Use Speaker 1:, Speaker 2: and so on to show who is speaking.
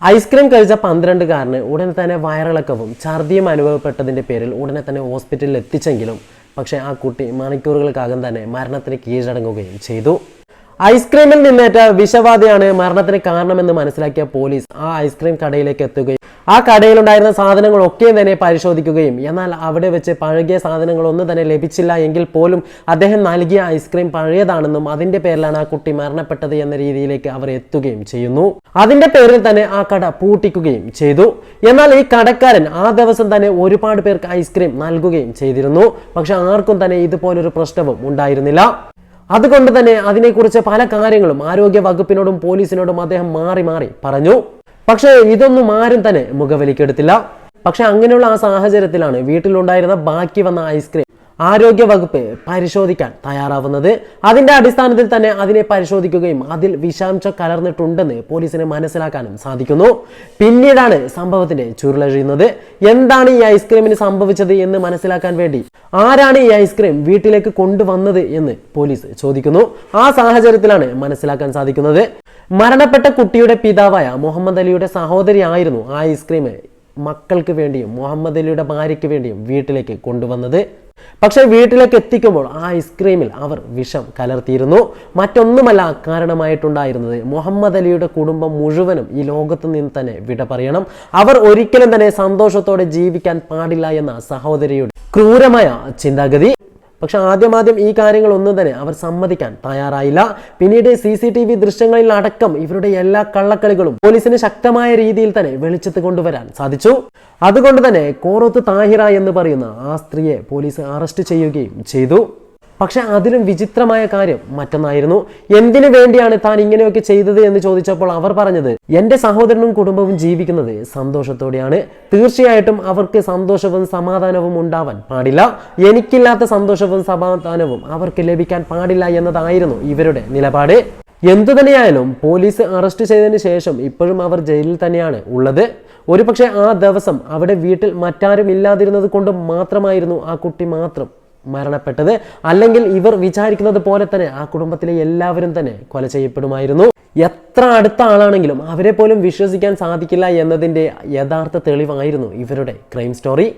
Speaker 1: Ice cream കഴിച്ച പന്ത്രണ്ടുകാരന് ഉടനെ തന്നെ വയറിളക്കവും ഛർദിയും അനുഭവപ്പെട്ടതിന്റെ പേരിൽ ഉടനെ തന്നെ ഹോസ്പിറ്റലിൽ എത്തിച്ചെങ്കിലും പക്ഷേ ആ കുട്ടി മണിക്കൂറുകൾക്കകം തന്നെ മരണത്തിന് കീഴടങ്ങുകയും ചെയ്തു. ഐസ്ക്രീമിൽ നിന്നേറ്റ വിഷബാധയാണ് മരണത്തിന് കാരണമെന്ന് മനസ്സിലാക്കിയ പോലീസ് ആ ഐസ്ക്രീം കടയിലേക്ക് എത്തുകയും ആ കടയിലുണ്ടായിരുന്ന സാധനങ്ങളൊക്കെ തന്നെ പരിശോധിക്കുകയും. എന്നാൽ അവിടെ വെച്ച് പഴകിയ സാധനങ്ങളൊന്നും തന്നെ ലഭിച്ചില്ല എങ്കിൽ പോലും അദ്ദേഹം നൽകിയ ഐസ്ക്രീം പഴയതാണെന്നും അതിന്റെ പേരിലാണ് ആ കുട്ടി മരണപ്പെട്ടത് എന്ന രീതിയിലേക്ക് അവർ എത്തുകയും ചെയ്യുന്നു. അതിന്റെ പേരിൽ തന്നെ ആ കട പൂട്ടിക്കുകയും ചെയ്തു. എന്നാൽ ഈ കടക്കാരൻ ആ ദിവസം തന്നെ ഒരുപാട് പേർക്ക് ഐസ്ക്രീം നൽകുകയും ചെയ്തിരുന്നു. പക്ഷെ ആർക്കും തന്നെ ഇതുപോലൊരു പ്രശ്നവും ഉണ്ടായിരുന്നില്ല. അതുകൊണ്ട് തന്നെ അതിനെക്കുറിച്ച് പല കാര്യങ്ങളും ആരോഗ്യ വകുപ്പിനോടും പോലീസിനോടും അദ്ദേഹം മാറി മാറി പറഞ്ഞു. പക്ഷേ ഇതൊന്നും ആരും തന്നെ മുഖവലിക്കെടുത്തില്ല പക്ഷെ അങ്ങനെയുള്ള ആ സാഹചര്യത്തിലാണ് വീട്ടിലുണ്ടായിരുന്ന ബാക്കി വന്ന ഐസ്ക്രീം ആരോഗ്യ വകുപ്പ് പരിശോധിക്കാൻ തയ്യാറാവുന്നത്. അതിന്റെ അടിസ്ഥാനത്തിൽ തന്നെ അതിനെ പരിശോധിക്കുകയും അതിൽ വിഷാംശം കലർന്നിട്ടുണ്ടെന്ന് പോലീസിന് മനസ്സിലാക്കാനും സാധിക്കുന്നു. പിന്നീടാണ് സംഭവത്തിന്റെ ചുരുളഴിയുന്നത്. എന്താണ് ഈ ഐസ്ക്രീമിന് സംഭവിച്ചത് എന്ന് മനസ്സിലാക്കാൻ വേണ്ടി ആരാണ് ഈ ഐസ്ക്രീം വീട്ടിലേക്ക് കൊണ്ടുവന്നത് എന്ന് പോലീസ് ചോദിക്കുന്നു. ആ സാഹചര്യത്തിലാണ് മനസ്സിലാക്കാൻ സാധിക്കുന്നത്. മരണപ്പെട്ട കുട്ടിയുടെ പിതാവായ മുഹമ്മദ് അലിയുടെ സഹോദരിയായിരുന്നു ആ ഐസ്ക്രീം മക്കൾക്ക് വേണ്ടിയും മുഹമ്മദ് അലിയുടെ ഭാര്യയ്ക്ക് വേണ്ടിയും വീട്ടിലേക്ക് കൊണ്ടുവന്നത്. പക്ഷേ വീട്ടിലേക്ക് എത്തിക്കുമ്പോൾ ആ ഐസ്ക്രീമിൽ അവർ വിഷം കലർത്തിയിരുന്നു. മറ്റൊന്നുമല്ല കാരണമായിട്ടുണ്ടായിരുന്നത്. മുഹമ്മദ് അലിയുടെ കുടുംബം മുഴുവനും ഈ ലോകത്ത് നിന്ന് തന്നെ വിട പറയണം. അവർ ഒരിക്കലും തന്നെ സന്തോഷത്തോടെ ജീവിക്കാൻ പാടില്ല എന്ന സഹോദരിയുടെ ക്രൂരമായ ചിന്താഗതി. പക്ഷെ ആദ്യം ആദ്യം ഈ കാര്യങ്ങളൊന്നും തന്നെ അവർ സമ്മതിക്കാൻ തയ്യാറായില്ല. പിന്നീട് സി സി ടി വി ദൃശ്യങ്ങളിൽ അടക്കം ഇവരുടെ എല്ലാ കള്ളക്കളികളും പോലീസിന് ശക്തമായ രീതിയിൽ തന്നെ വെളിച്ചത്ത് കൊണ്ടുവരാൻ സാധിച്ചു. അതുകൊണ്ട് തന്നെ കോറത്ത് താഹിറ എന്ന് പറയുന്ന ആ സ്ത്രീയെ പോലീസ് അറസ്റ്റ് ചെയ്യുകയും ചെയ്തു. പക്ഷെ അതിലും വിചിത്രമായ കാര്യം മറ്റൊന്നായിരുന്നു. എന്തിനു വേണ്ടിയാണ് താൻ ഇങ്ങനെയൊക്കെ ചെയ്തത് എന്ന് ചോദിച്ചപ്പോൾ അവർ പറഞ്ഞത് എന്റെ സഹോദരനും കുടുംബവും ജീവിക്കുന്നത് സന്തോഷത്തോടെയാണ്. തീർച്ചയായിട്ടും അവർക്ക് സന്തോഷവും സമാധാനവും ഉണ്ടാവാൻ പാടില്ല. എനിക്കില്ലാത്ത സന്തോഷവും സമാധാനവും അവർക്ക് ലഭിക്കാൻ പാടില്ല എന്നതായിരുന്നു ഇവരുടെ നിലപാട്. എന്തു തന്നെയായാലും പോലീസ് അറസ്റ്റ് ചെയ്തതിന് ശേഷം ഇപ്പോഴും അവർ ജയിലിൽ തന്നെയാണ് ഉള്ളത്. ഒരുപക്ഷെ ആ ദിവസം അവിടെ വീട്ടിൽ മറ്റാരും ഇല്ലാതിരുന്നത് കൊണ്ട് മാത്രമായിരുന്നു ആ കുട്ടി മാത്രം മരണപ്പെട്ടത്. അല്ലെങ്കിൽ ഇവർ വിചാരിക്കുന്നത് പോലെ തന്നെ ആ കുടുംബത്തിലെ എല്ലാവരും തന്നെ കൊല ചെയ്യപ്പെടുമായിരുന്നു. എത്ര അടുത്ത ആളാണെങ്കിലും അവരെ പോലും വിശ്വസിക്കാൻ സാധിക്കില്ല എന്നതിന്റെ യഥാർത്ഥ തെളിവായിരുന്നു ഇവരുടെ ക്രൈം സ്റ്റോറി.